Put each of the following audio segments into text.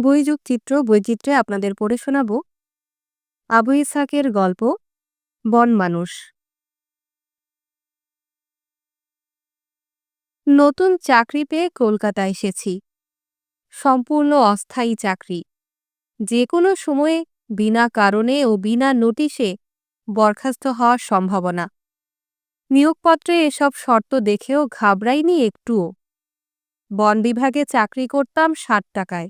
বইযুগ চিত্র বৈচিত্র্যে আপনাদের পড়ে শোনাব। আবু ইসাকের গল্প, বন মানুষ। নতুন চাকরি পেয়ে কলকাতা এসেছি। সম্পূর্ণ অস্থায়ী চাকরি। যে কোনো সময়ে, বিনা কারণে ও বিনা নোটিশে বরখাস্ত হওয়ার সম্ভাবনা। নিয়োগপত্রে এসব শর্ত দেখেও ঘাবড়াইনি একটুও। বন বিভাগে চাকরি করতাম ষাট টাকায়।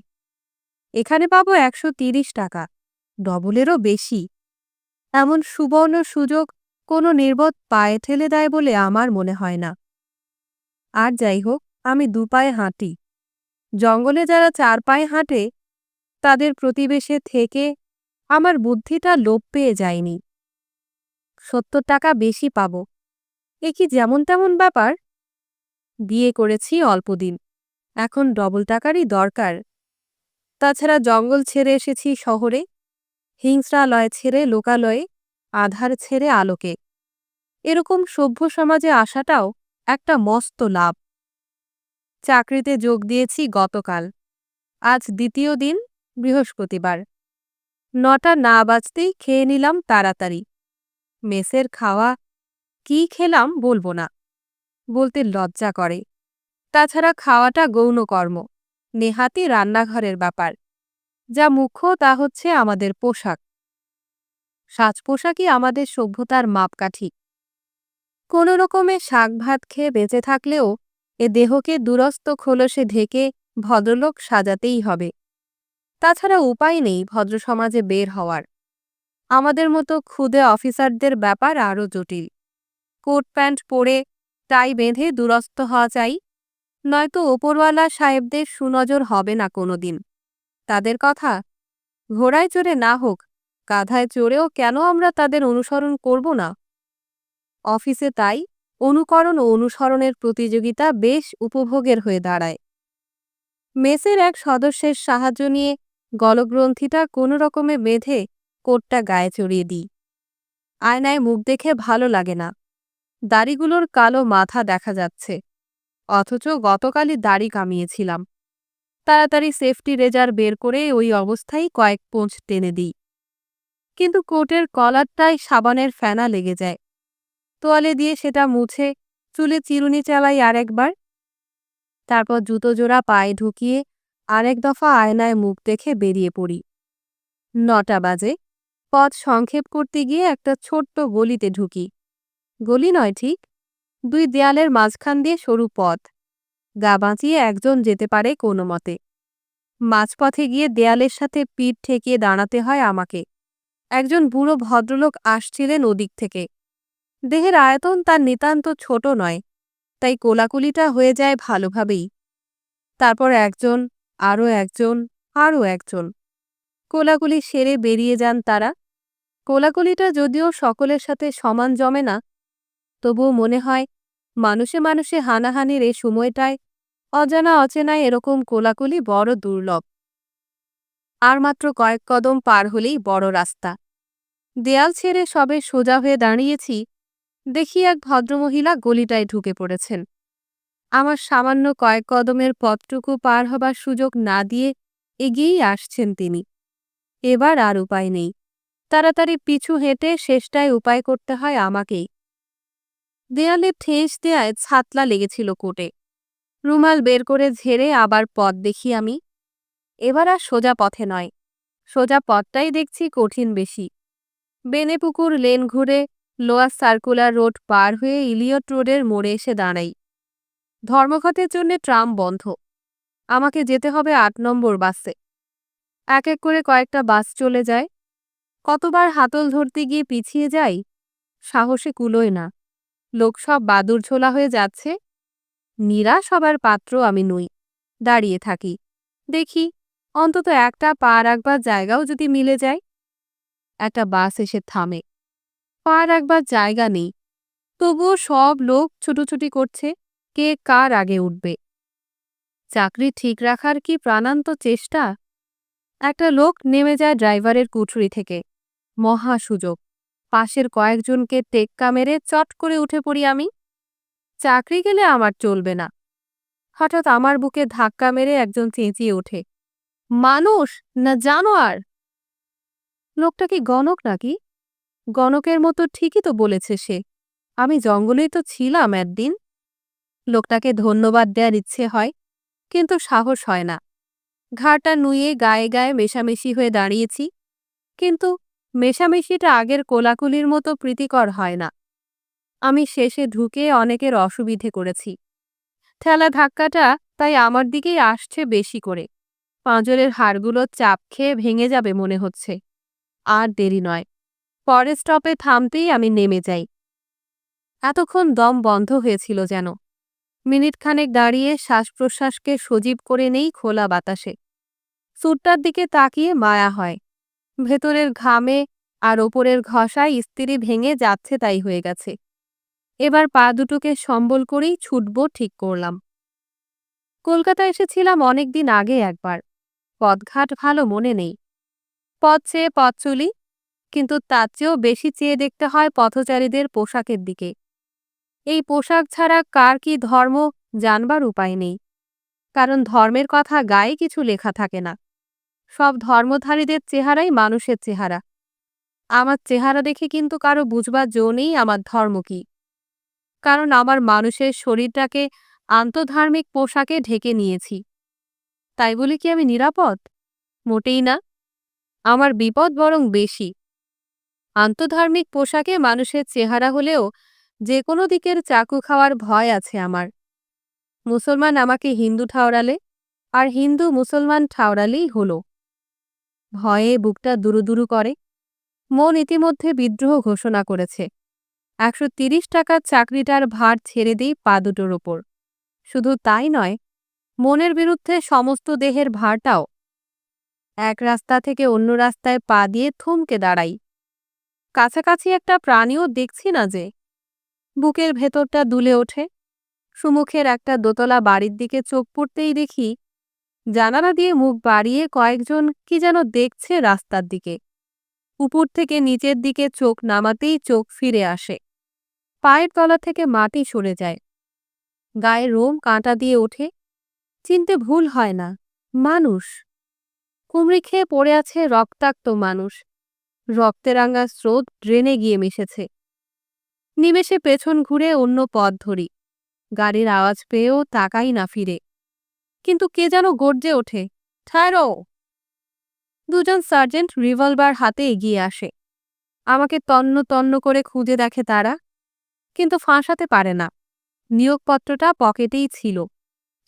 এখানে পাবো একশো তিরিশ টাকা। ডবলেরও বেশি। এমন সুবর্ণ সুযোগ কোনো নির্বোধ পায়ে ঠেলে দেয় বলে আমার মনে হয় না। আর যাই হোক, আমি দুপায়ে হাঁটি। জঙ্গলে যারা চার পায়ে হাঁটে, তাদের প্রতিবেশে থেকে আমার বুদ্ধিটা লোপ পেয়ে যায়নি। সত্তর টাকা বেশি পাব। এ কি যেমন তেমন ব্যাপার? বিয়ে করেছি অল্পদিন। এখন ডবল টাকারই দরকার। তাছাড়া জঙ্গল ছেড়ে এসেছি শহরে, হিংস্রালয় ছেড়ে লোকালয়ে, আধার ছেড়ে আলোকে। এরকম সভ্য সমাজে আসাটাও একটা মস্ত লাভ। চাকরিতে যোগ দিয়েছি গতকাল। আজ দ্বিতীয় দিন, বৃহস্পতিবার। নটা না বাজতেই খেয়ে নিলাম তাড়াতাড়ি। মেসের খাওয়া, কি খেলাম বলব না। বলতে লজ্জা করে। তাছাড়া খাওয়াটা গৌণ কর্ম নেহাতি রান্নাঘরের ব্যাপার। যা মুখ্য তা হচ্ছে আমাদের পোশাক। সাজ পোশাকই আমাদের সভ্যতার মাপকাঠি। কোনো রকমে শাক ভাত খেয়ে বেঁচে থাকলেও এ দেহকে দুরস্ত খোলসে ঢেকে ভদ্রলোক সাজাতেই হবে। তাছাড়া উপায় নেই ভদ্র সমাজে বের হওয়ার। আমাদের মতো ক্ষুদে অফিসারদের ব্যাপার আরও জটিল। কোট প্যান্ট পরে টাই বেঁধে দুরস্ত হওয়া চাই নয়তো ওপরওয়ালা সাহেবদের সুনজর হবে না কোনোদিন। তাদের কথা, ঘোড়ায় চড়ে না হোক, গাধায় চড়েও কেন আমরা তাদের অনুসরণ করব না? অফিসে তাই অনুকরণ ও অনুসরণের প্রতিযোগিতা বেশ উপভোগের হয়ে দাঁড়ায়। মেসের এক সদস্যের সাহায্য নিয়ে গলগ্রন্থিটা কোনো রকমে বেঁধে কোটটা গায়ে চড়িয়ে দিই। আয়নায় মুখ দেখে ভালো লাগে না। দাড়িগুলোর কালো মাথা দেখা যাচ্ছে। অথচ গতকালই দাড়ি কামিয়েছিলাম। তাড়াতাড়ি সেফটি রেজার বের করে ওই অবস্থায় কয়েক পোঁচ টেনে দিই। কিন্তু কোটের কলারটায় সাবানের ফেনা লেগে যায়। তোয়ালে দিয়ে সেটা মুছে, চুলে চিরুনি চালাই আরেকবার। তারপর জুতো জোড়া পায়ে ঢুকিয়ে আরেক দফা আয়নায় মুখ দেখে বেরিয়ে পড়ি। নটা বাজে। পথ সংক্ষেপ করতে গিয়ে একটা ছোট্ট গলিতে ঢুকি। গলি নয়, ঠিক? দুই দেয়ালের মাঝখান দিয়ে সরু পথ। গা বাঁচিয়ে একজন যেতে পারে কোনো মতে। মাঝপথে গিয়ে দেয়ালের সাথে পিঠ ঠেকিয়ে দাঁড়াতে হয় আমাকে। একজন বুড়ো ভদ্রলোক আসছিলেন ওদিক থেকে। দেহের আয়তন তার নিতান্ত ছোট নয়, তাই কোলাকুলিটা হয়ে যায় ভালোভাবেই। তারপর একজন, আরও একজন আরও একজন। কোলাকুলি সেরে বেরিয়ে যান তারা। কোলাকুলিটা যদিও সকলের সাথে সমান জমে না, তবুও মনে হয় মানুষে মানুষে হানাহানির এ সময়টায় অজানা অচেনায় এরকম কোলাকুলি বড় দুর্লভ। আর মাত্র কয়েক কদম পার হলেই বড় রাস্তা। দেয়াল ছেড়ে সবে সোজা হয়ে দাঁড়িয়েছি, দেখি এক ভদ্রমহিলা গলিটায় ঢুকে পড়েছেন। আমার সামান্য কয়েক কদমের পথটুকু পার হবার সুযোগ না দিয়ে এগিয়েই আসছেন তিনি। এবার আর উপায় নেই। তাড়াতাড়ি পিছু হেঁটে শেষটায় উপায় করতে হয় আমাকেই। দেয়ালে ঠেস দেয়ায় ছাতলা লেগেছিল কোটে। রুমাল বের করে ঝেড়ে আবার পথ দেখি আমি। এবার আর সোজা পথে নয়। সোজা পথটাই দেখছি কঠিন বেশি। বেনেপুকুর লেন ঘুরে লোয়ার সার্কুলার রোড পার হয়ে ইলিয়ট রোডের মোড়ে এসে দাঁড়াই। ধর্মঘটের জন্য ট্রাম বন্ধ। আমাকে যেতে হবে আট নম্বর বাসে। এক এক করে কয়েকটা বাস চলে যায়। কতবার হাতল ধরতে গিয়ে পিছিয়ে যাই? সাহসে কুলোয় না। লোক সব বাদুর ঝোলা হয়ে যাচ্ছে। নিরাশ হবার পাত্র আমি নই, দাঁড়িয়ে থাকি। দেখি, অন্তত একটা পা রাখবার জায়গাও যদি মিলে যায়। একটা বাস এসে থামে। পা রাখবার জায়গা নেই। তবুও সব লোক ছুটোছুটি করছে, কে কার আগে উঠবে। চাকরি ঠিক রাখার কি প্রাণান্ত চেষ্টা? একটা লোক নেমে যায় ড্রাইভারের কুঠুরি থেকে। মহা সুযোগ। পাশের কয়েকজনকে টেক্কা মেরে চট করে উঠে পড়ি আমি। চাকরি গেলে আমার চলবে না। হঠাৎ আমার বুকে ধাক্কা মেরে একজন চেঁচিয়ে ওঠে, মানুষ না জানোয়ার? লোকটা কি গণক নাকি? গণকের মতো ঠিকই তো বলেছে সে। আমি জঙ্গলেই তো ছিলাম একদিন। লোকটাকে ধন্যবাদ দেওয়ার ইচ্ছে হয়, কিন্তু সাহস হয় না। ঘাড়টা নুয়ে গায়ে গায়ে মেশামেশি হয়ে দাঁড়িয়েছি, কিন্তু মেশামেশিটা আগের কোলাকুলির মতো প্রীতিকর হয় না। আমি শেষে ঢুকে অনেকের অসুবিধে করেছি। ঠেলা ধাক্কাটা তাই আমার দিকেই আসছে বেশি করে। পাঁজরের হাড়গুলো চাপ খেয়ে ভেঙে যাবে মনে হচ্ছে। আর দেরি নয়। পরের স্টপে থামতেই আমি নেমে যাই। এতক্ষণ দম বন্ধ হয়েছিল যেন। মিনিটখানেক দাঁড়িয়ে শ্বাস প্রশ্বাসকে সজীব করে নেই খোলা বাতাসে। সুটটার দিকে তাকিয়ে মায়া হয়। ভেতরের ঘামে আর ওপরের ঘষায় স্ত্রী ভেঙে যাচ্ছে তাই হয়ে গেছে। এবার পা দুটোকে সম্বল করেই ছুটব ঠিক করলাম। কলকাতা এসেছিলাম অনেকদিন আগে একবার। পথঘাট ভালো মনে নেই। পথ চেয়ে পথ চলি, কিন্তু তার চেয়েও বেশি চেয়ে দেখতে হয় পথচারীদের পোশাকের দিকে। এই পোশাক ছাড়া কার কি ধর্ম, জানবার উপায় নেই। কারণ ধর্মের কথা গায়ে কিছু লেখা থাকে না। সব ধর্মধারীদের চেহারাই মানুষের চেহারা। আমার চেহারা দেখে কিন্তু কারও বুঝবার জো নেই আমার ধর্ম কি। কারণ আমার মানুষের শরীরটাকে আন্তধার্মিক পোশাকে ঢেকে নিয়েছি। তাই বলে কি আমি নিরাপদ? মোটেই না। আমার বিপদ বরং বেশি। আন্তধার্মিক পোশাকে মানুষের চেহারা হলেও যে কোনো দিকের চাকু খাওয়ার ভয় আছে আমার। মুসলমান আমাকে হিন্দু ঠাওরালে, আর হিন্দু মুসলমান ঠাওরালেই হলো। ভয়ে বুকটা দুরুদুরু করে। মন ইতিমধ্যে বিদ্রোহ ঘোষণা করেছে। একশো তিরিশ টাকার চাকরিটার ভার ছেড়ে দিই পা দুটোর ওপর। শুধু তাই নয়, মনের বিরুদ্ধে সমস্ত দেহের ভারটাও। এক রাস্তা থেকে অন্য রাস্তায় পা দিয়ে থমকে দাঁড়াই। কাছাকাছি একটা প্রাণীও দেখছি না যে। বুকের ভেতরটা দুলে ওঠে। সুমুখের একটা দোতলা বাড়ির দিকে চোখ পড়তেই দেখি জানালা দিয়ে মুখ বাড়িয়ে কয়েকজন কি যেন দেখছে রাস্তার দিকে। উপর থেকে নিচের দিকে চোখ নামাতেই চোখ ফিরে আসে। পায়ের তলা থেকে মাটি সরে যায়। গায়ে রোম কাঁটা দিয়ে ওঠে। চিনতে ভুল হয় না। মানুষ। কুমড়ি খেয়ে পড়ে আছে রক্তাক্ত মানুষ। রক্তেরাঙ্গা স্রোত ড্রেনে গিয়ে মিশেছে। নিমেষে পেছন ঘুরে অন্য পথ ধরি। গাড়ির আওয়াজ পেয়েও তাকাই না ফিরে। কিন্তু কে যেন গর্জে ওঠে, ঠায়রো! দুজন সার্জেন্ট রিভলভার হাতে এগিয়ে আসে। আমাকে তন্ন তন্ন করে খুঁজে দেখে তারা, কিন্তু ফাঁসাতে পারে না। নিয়োগপত্রটা পকেটেই ছিল।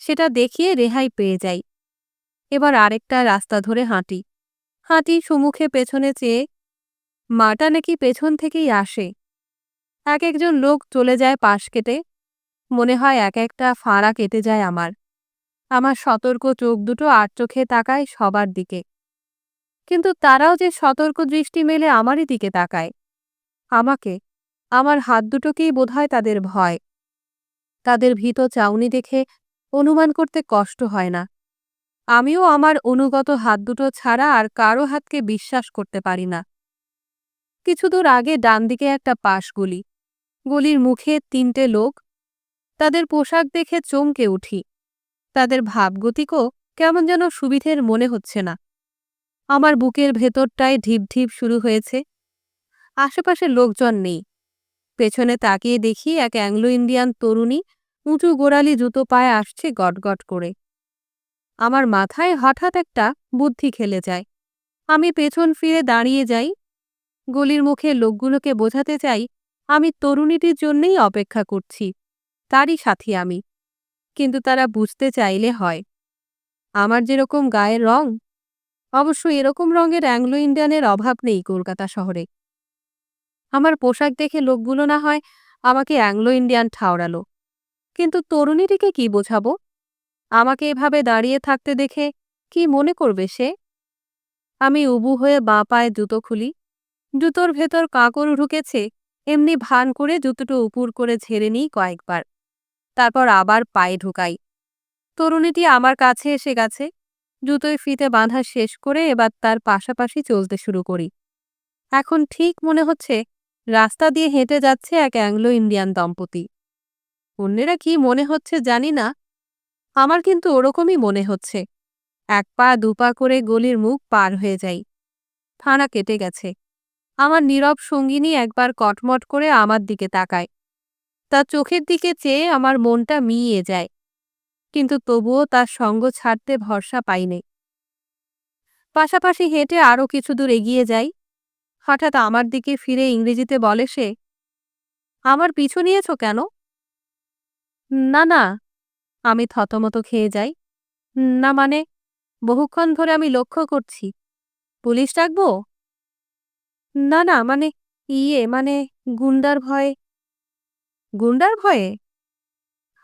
সেটা দেখিয়ে রেহাই পেয়ে যাই। এবার আরেকটা রাস্তা ধরে হাঁটি। হাঁটি সুমুখে পেছনে চেয়ে মাটা নাকি পেছন থেকেই আসে। এক একজন লোক চলে যায় পাশ কেটে। মনে হয় এক একটা ফাঁড়া কেটে যায় আমার। আমার সতর্ক চোখ দুটো আর চোখে তাকায় সবার দিকে। কিন্তু তারাও যে সতর্ক দৃষ্টি মেলে আমারই দিকে তাকায়। আমাকে, আমার হাত দুটোকেই বোধহয় তাদের ভয়। তাদের ভীত চাউনি দেখে অনুমান করতে কষ্ট হয় না। আমিও আমার অনুগত হাত দুটো ছাড়া আর কারও হাতকে বিশ্বাস করতে পারি না। কিছু দূর আগে ডান দিকে একটা পাশ গলি। গলির মুখে তিনটে লোক। তাদের পোশাক দেখে চমকে উঠি। তাদের ভাবগতিকও কেমন যেন সুবিধের মনে হচ্ছে না। আমার বুকের ভেতরটায় ঢিপ ঢিপ শুরু হয়েছে। আশেপাশে লোকজন নেই। পেছনে তাকিয়ে দেখি এক অ্যাংলো ইন্ডিয়ান তরুণী উঁচু গোড়ালি জুতো পায়ে আসছে গটগট করে। আমার মাথায় হঠাৎ একটা বুদ্ধি খেলে যায়। আমি পেছন ফিরে দাঁড়িয়ে যাই। গলির মুখে লোকগুলোকে বোঝাতে চাই, আমি তরুণীটির জন্যেই অপেক্ষা করছি। তারই সাথী আমি। কিন্তু তারা বুঝতে চাইলে হয়। আমার যেরকম গায়ের রং, অবশ্য এরকম রঙের অ্যাংলো ইন্ডিয়ানের অভাব নেই কলকাতা শহরে। আমার পোশাক দেখে লোকগুলো না হয় আমাকে অ্যাংলো ইন্ডিয়ান ঠাওরালো। কিন্তু তরুণীটিকে কি বোঝাবো? আমাকে এভাবে দাঁড়িয়ে থাকতে দেখে কি মনে করবে সে? আমি উবু হয়ে বাঁ পায়ে জুতো খুলি। জুতোর ভেতর কাঁকর ঢুকেছে, এমনি ভান করে জুতোটা উপুর করে ঝেড়ে নিই কয়েকবার। তারপর আবার পায়ে ঢুকাই। তরুণীটি আমার কাছে এসে গেছে। জুতোয় ফিতে বাঁধা শেষ করে এবার তার পাশাপাশি চলতে শুরু করি। এখন ঠিক মনে হচ্ছে, রাস্তা দিয়ে হেঁটে যাচ্ছে এক অ্যাংলো ইন্ডিয়ান দম্পতি। অন্যেরা কি মনে হচ্ছে জানি না। আমার কিন্তু ওরকমই মনে হচ্ছে। এক পা দুপা করে গলির মুখ পার হয়ে যাই। থানা কেটে গেছে। আমার নীরব সঙ্গিনী একবার কটমট করে আমার দিকে তাকায়। তার চোখের দিকে চেয়ে আমার মনটা মিইয়ে যায়। কিন্তু তবুও তার সঙ্গ ছাড়তে ভরসা পাইনি পাশাপাশি হেঁটে আরও কিছু দূর এগিয়ে যাই। হঠাৎ আমার দিকে ফিরে ইংরেজিতে বলে সে, আমার পিছু নিয়েছ কেন? না না। আমি থতমত খেয়ে যাই। না মানে বহুক্ষণ ধরে আমি লক্ষ্য করছি। পুলিশ ডাকবো? না না মানে ইয়ে মানে গুন্ডার ভয়ে গুন্ডার ভয়ে?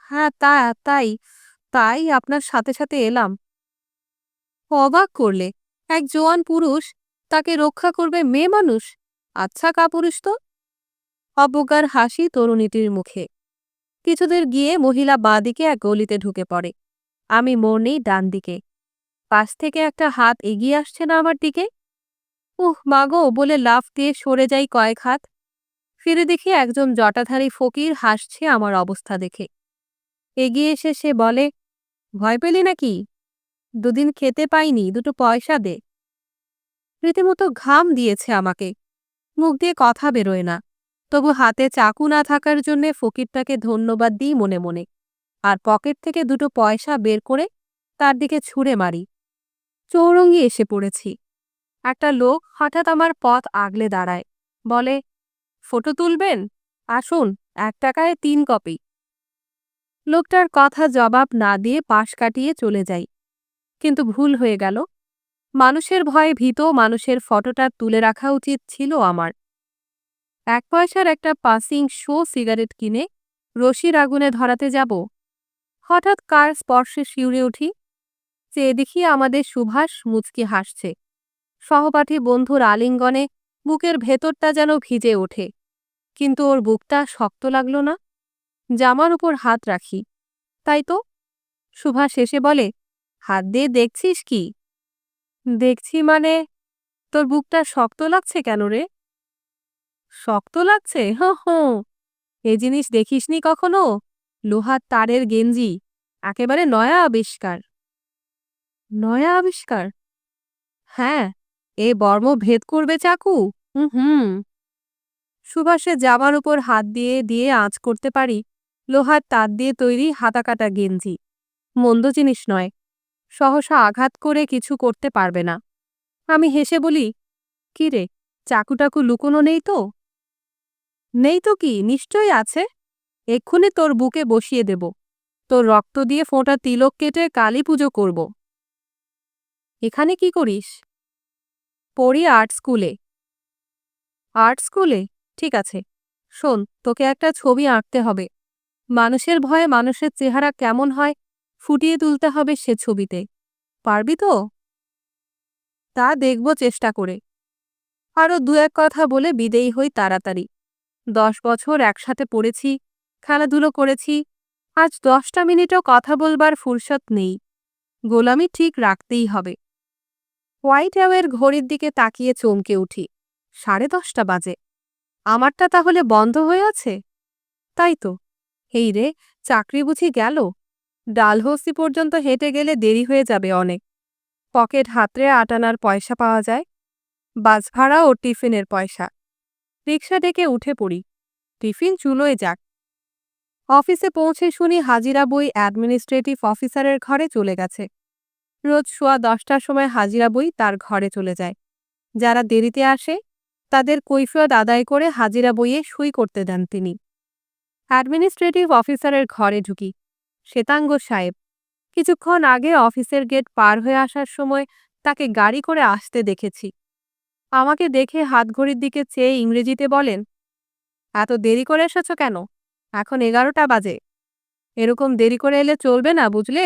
হ্যাঁ তা, তাই তাই আপনার সাথে সাথে এলাম। অবাক করলে। এক জোয়ান পুরুষ তাকে রক্ষা করবে মেয়ে মানুষ? আচ্ছা কাপুরুষ তো? অবজ্ঞার হাসি তরুণীটির মুখে। কিছুদের গিয়ে মহিলা বাঁদিকে এক গলিতে ঢুকে পড়ে। আমি মোড় নেই ডান দিকে। পাশ থেকে একটা হাত এগিয়ে আসছে না আমার দিকে? উহ মাগো বলে লাফ দিয়ে সরে যাই কয়েক হাত। ফিরে দেখি একজন জটাধারী ফকির হাসছে আমার অবস্থা দেখে। এগিয়ে এসে সে বলে, ভয় পেলি নাকি? দুদিন খেতে পাইনি, দুটো পয়সা দে। রীতিমতো ঘাম দিয়েছে আমাকে। মুখ দিয়ে কথা বেরোয় না। তবু হাতে চাকু না থাকার জন্যে ফকিরটাকে ধন্যবাদ দিই মনে মনে। আর পকেট থেকে দুটো পয়সা বের করে তার দিকে ছুঁড়ে মারি। চৌরঙ্গি এসে পড়েছি। একটা লোক হঠাৎ আমার পথ আগলে দাঁড়ায়। বলে ফটো তুলবেন? আসুন, এক টাকায় তিন কপি। লোকটার কথা জবাব না দিয়ে পাশ কাটিয়ে চলে যাই। কিন্তু ভুল হয়ে গেল। মানুষের ভয়ে ভীত মানুষের ফটোটা তুলে রাখা উচিত ছিল আমার। এক পয়সার একটা পাসিং শো সিগারেট কিনে রশির আগুনে ধরাতে যাব। হঠাৎ কার স্পর্শে শিউরে উঠি? চেয়ে দেখি আমাদের সুভাষ মুচকি হাসছে। সহপাঠী বন্ধুর আলিঙ্গনে বুকের ভেতরটা যেন ভিজে ওঠে। কিন্তু ওর বুকটা শক্ত লাগল না। জামার উপর হাত রাখি। তাই তো? সুভাষ শেষে বলে, হাত দিয়ে দেখছিস কি? দেখছি মানে তোর বুকটা শক্ত লাগছে কেন রে? শক্ত লাগছে? হ হ। এ জিনিস দেখিসনি কখনো? লোহার তারের গেঞ্জি, একেবারে নয়া আবিষ্কার। নয়া আবিষ্কার? হ্যাঁ এ বর্ম ভেদ করবে চাকু। হুম সুভাষে জামার উপর হাত দিয়ে দিয়ে আঁচ করতে পারি, লোহার তার দিয়ে তৈরি হাতাকাটা গেঞ্জি। মন্দ জিনিস নয়। সহসা আঘাত করে কিছু করতে পারবে না। আমি হেসে বলি, কি রে, চাকুটাকু লুকোনো নেই তো? নেই তো কি? নিশ্চয়ই আছে। এক্ষুনি তোর বুকে বসিয়ে দেব। তোর রক্ত দিয়ে ফোঁটা তিলক কেটে কালী পুজো করব। এখানে কি করিস? পড়ি আর্ট স্কুলে। আর্ট স্কুলে? ঠিক আছে। শোন, তোকে একটা ছবি আঁকতে হবে। মানুষের ভয়ে মানুষের চেহারা কেমন হয় ফুটিয়ে তুলতে হবে সে ছবিতে। পারবি তো? তা দেখব চেষ্টা করে। আরও দু এক কথা বলে বিদেয়ী হই তাড়াতাড়ি। দশ বছর একসাথে পড়েছি, খেলাধুলো করেছি, আজ দশটা মিনিটও কথা বলবার ফুরসত নেই। গোলামি ঠিক রাখতেই হবে। হোয়াইট হাউয়ের ঘড়ির দিকে তাকিয়ে চমকে উঠি। সাড়ে দশটা বাজে। আমারটা তাহলে বন্ধ হয়ে আছে? তাই তো। এই রে, চাকরি বুঝি গেল? ডালহস্তি পর্যন্ত হেঁটে গেলে দেরি হয়ে যাবে অনেক। পকেট হাতরে আটানার পয়সা পাওয়া যায়। বাস ভাড়া ও টিফিনের পয়সা। রিক্সা ডেকে উঠে পড়ি। টিফিন চুলোয় যাক। অফিসে পৌঁছে শুনি হাজিরা বই অ্যাডমিনিস্ট্রেটিভ অফিসারের ঘরে চলে গেছে। রোজ শোয়া দশটার সময় হাজিরা বই তার ঘরে চলে যায়। যারা দেরিতে আসে তাদের কৈফিয়ত আদায় করে হাজিরা বইয়ে সই করতে দেন তিনি। অ্যাডমিনিস্ট্রেটিভ অফিসারের ঘরে ঢুকি, শ্বেতাঙ্গ সাহেব। কিছুক্ষণ আগে অফিসের গেট পার হয়ে আসার সময় তাকে গাড়ি করে আসতে দেখেছি। আমাকে দেখে হাতঘড়ির দিকে চেয়ে ইংরেজিতে বলেন, এত দেরি করে এসেছ কেন? এখন এগারোটা বাজে। এরকম দেরি করে এলে চলবে না, বুঝলে?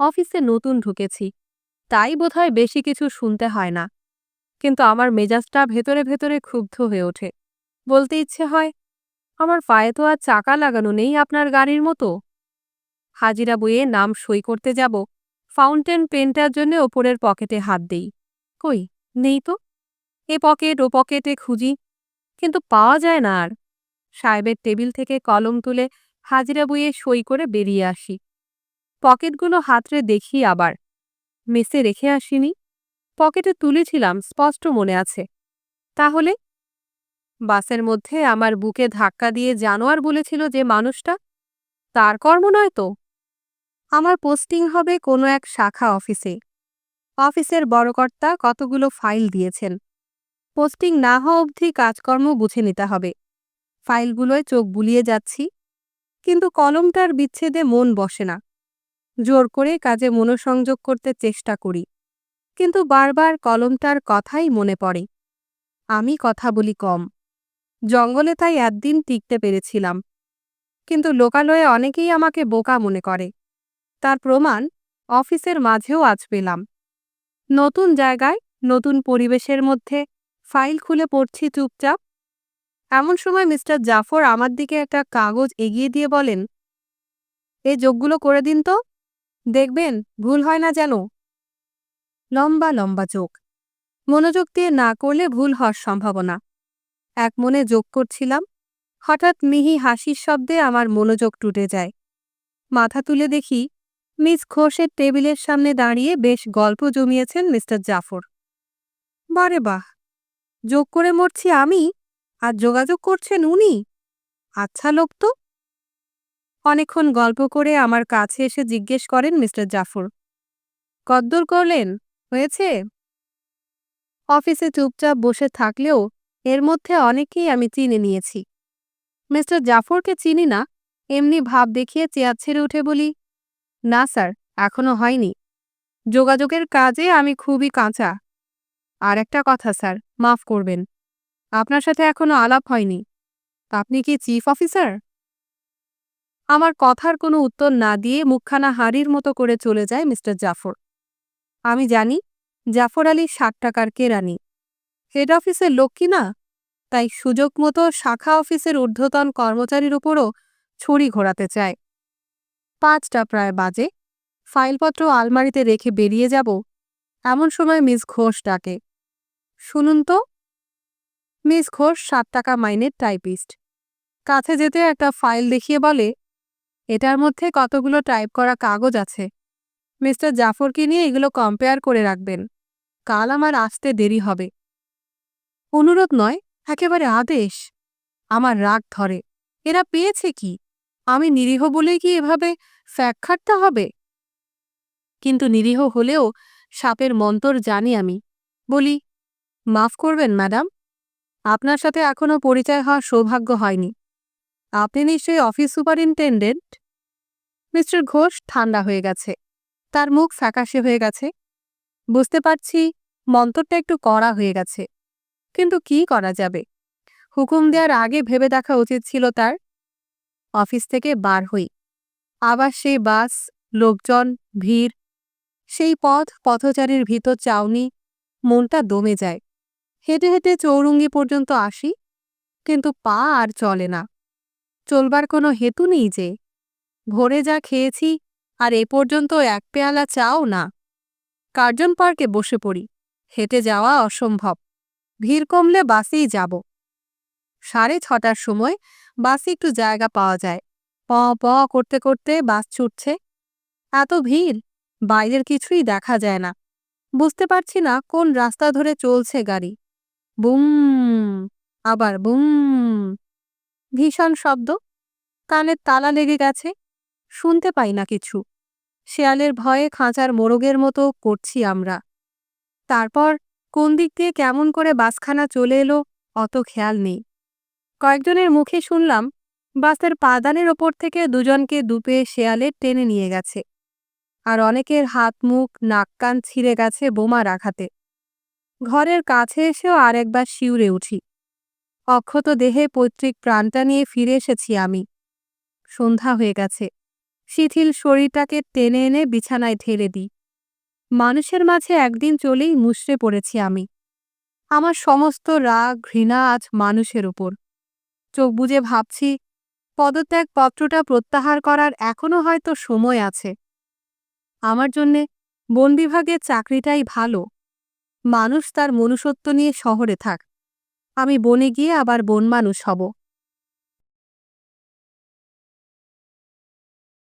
অফিসে নতুন ঢুকেছি। তাই বোধহয় বেশি কিছু শুনতে হয় না। কিন্তু আমার মেজাজটা ভেতরে ভেতরে ক্ষুব্ধ হয়ে ওঠে। বলতে ইচ্ছে হয়, আমার পায়ে তো আর চাকা লাগানো নেই আপনার গাড়ির মতো। হাজিরা বইয়ে নাম সই করতে যাব, ফাউন্টেন পেনটার জন্য ওপরের পকেটে হাত দেই। কই, নেই তো। এ পকেট, ও পকেটে খুঁজি, কিন্তু পাওয়া যায় না আর। সাহেবের টেবিল থেকে কলম তুলে হাজিরা বইয়ে সই করে বেরিয়ে আসি। পকেটগুলো হাতরে দেখি আবার। মেসে রেখে আসিনি। পকেটে তুলেছিলাম, স্পষ্ট মনে আছে। তাহলে? বাসের মধ্যে আমার বুকে ধাক্কা দিয়ে জানোয়ার বলেছিল যে মানুষটা? তার কর্ম নয় তো? আমার পোস্টিং হবে কোনো এক শাখা অফিসে। অফিসের বড়কর্তা কতগুলো ফাইল দিয়েছেন। পোস্টিং না হওয়া অবধি কাজকর্ম বুঝে নিতে হবে। ফাইলগুলোয় চোখ বুলিয়ে যাচ্ছি। কিন্তু কলমটার বিচ্ছেদে মন বসে না। জোর করে কাজে মনোসংযোগ করতে চেষ্টা করি। কিন্তু বারবার কলমটার কথাই মনে পড়ে। আমি কথা বলি কম। জঙ্গলে তাই একদিন টিকতে পেরেছিলাম। কিন্তু লোকালয়ে অনেকেই আমাকে বোকা মনে করে। তার প্রমাণ অফিসের মাঝেও আজ পেলাম। নতুন জায়গায়, নতুন পরিবেশের মধ্যে ফাইল খুলে পড়ছি চুপচাপ। এমন সময় মিস্টার জাফর আমার দিকে একটা কাগজ এগিয়ে দিয়ে বলেন, এ যোগগুলো করে দিন তো। দেখবেন, ভুল হয় না যেন। লম্বা লম্বা চোখ। মনোযোগ দিয়ে না করলে ভুল হওয়ার সম্ভাবনা। এক মনে যোগ করছিলাম। হঠাৎ মিহি হাসির শব্দে আমার মনোযোগ টুটে যায়। মাথা তুলে দেখি, মিস ঘোষের টেবিলের সামনে দাঁড়িয়ে বেশ গল্প জমিয়েছেন মিস্টার জাফর। বারে বাহ! যোগ করে মরছি আমি, আর যোগাযোগ করছেন উনি? আচ্ছা লোক তো। অনেকক্ষণ গল্প করে আমার কাছে এসে জিজ্ঞেস করেন মিস্টার জাফর। কদ্দূর করলেন? হয়েছে? অফিসে চুপচাপ বসে থাকলেও এর মধ্যে অনেকেই আমি চিনে নিয়েছি। মিস্টার জাফরকে চিনি না, এমনি ভাব দেখিয়ে চেয়ার ছেড়ে উঠে বলি, না স্যার, এখনও হয়নি। যোগাযোগের কাজে আমি খুবই কাঁচা। আর একটা কথা স্যার, মাফ করবেন। আপনার সাথে এখনও আলাপ হয়নি। আপনি কি চিফ অফিসার? আমার কথার কোনো উত্তর না দিয়ে মুখখানা হাড়ির মতো করে চলে যায় মিস্টার জাফর। আমি জানি জাফর আলী ষাট টাকার কেরানি হেড অফিসের লোক কি না? তাই সুযোগ মতো শাখা অফিসের ঊর্ধ্বতন কর্মচারীর উপরও ছড়ি ঘোরাতে চায়। পাঁচটা প্রায় বাজে। ফাইলপত্র আলমারিতে রেখে বেরিয়ে যাব, এমন সময় মিস ঘোষ ডাকে। শুনুন তো। মিস ঘোষ সাত টাকা মাইনের টাইপিস্ট। কাছে যেতে একটা ফাইল দেখিয়ে বলে, এটার মধ্যে কতগুলো টাইপ করা কাগজ আছে? মিস্টার জাফরকে নিয়ে এগুলো কম্পেয়ার করে রাখবেন। কাল আমার আসতে দেরি হবে। অনুরোধ নয়, একেবারে আদেশ। আমার রাগ ধরে। এরা পেয়েছে কি? আমি নিরীহ বলেই কি এভাবে ফ্যাক খাটতে হবে? কিন্তু নিরীহ হলেও সাপের মন্তর জানি আমি। বলি, মাফ করবেন, ম্যাডাম। আপনার সাথে এখনও পরিচয় হওয়ার সৌভাগ্য হয়নি। আপনি নিশ্চয়ই অফিস সুপারিনটেন্ডেন্ট? মিস্টার ঘোষ ঠান্ডা হয়ে গেছে। তার মুখ ফ্যাকাশে হয়ে গেছে। বুঝতে পারছি, মন্তরটা একটু কড়া হয়ে গেছে। কিন্তু কি করা যাবে? হুকুম দেওয়ার আগে ভেবে দেখা উচিত ছিল তার। অফিস থেকে বার হই। আবার সেই বাস, লোকজন, ভিড়, সেই পথ, পথচারীর ভিতর চাউনি, মনটা দমে যায়। হেঁটে হেঁটে চৌরঙ্গি পর্যন্ত আসি, কিন্তু পা আর চলে না। চলবার কোনো হেতু নেই যে, ভোরে যা খেয়েছি আর এ পর্যন্ত এক পেয়ালা চাও না। কার্জন পার্কে বসে পড়ি। হেঁটে যাওয়া অসম্ভব। ভিড় কমলে বাসেই যাব। সাড়ে ছটার সময় বাসে একটু জায়গা পাওয়া যায়। প প করতে করতে বাস ছুটছে। এত ভিড়, বাইরের কিছুই দেখা যায় না। বুঝতে পারছি না কোন রাস্তা ধরে চলছে গাড়ি। বুম, আবার বুম। ভীষণ শব্দ। কানের তালা লেগে গেছে। শুনতে পাই না কিছু। শেয়ালের ভয়ে খাঁচার মোরগের মতো করছি আমরা। তারপর কোন দিক দিয়ে কেমন করে বাসখানা চলে এলো অত খেয়াল নেই। কয়েকজনের মুখে শুনলাম, বাসের পাদানের ওপর থেকে দুজনকে দুপে শেয়ালে টেনে নিয়ে গেছে। আর অনেকের হাত, মুখ, নাক, কান ছিঁড়ে গেছে বোমা রাখাতে ঘরের কাছে এসেও আরেকবার শিউরে উঠি। অক্ষত দেহে পৈতৃক প্রাণটা নিয়ে ফিরে এসেছি আমি। সন্ধ্যা হয়ে গেছে। শিথিল শরীরটাকে টেনে এনে বিছানায় ঢেলে দিই। মানুষের মাঝে একদিন চলেই মুষড়ে পড়েছি আমি। আমার সমস্ত রাগ, ঘৃণা আজ মানুষের উপর। চোখ বুঝে ভাবছি, পদত্যাগ পত্রটা প্রত্যাহার করার এখনও হয়তো সময় আছে। আমার জন্যে বন বিভাগের চাকরিটাই ভালো। মানুষ তার মনুষ্যত্ব নিয়ে শহরে থাক। আমি বনে গিয়ে আবার বন মানুষ হব।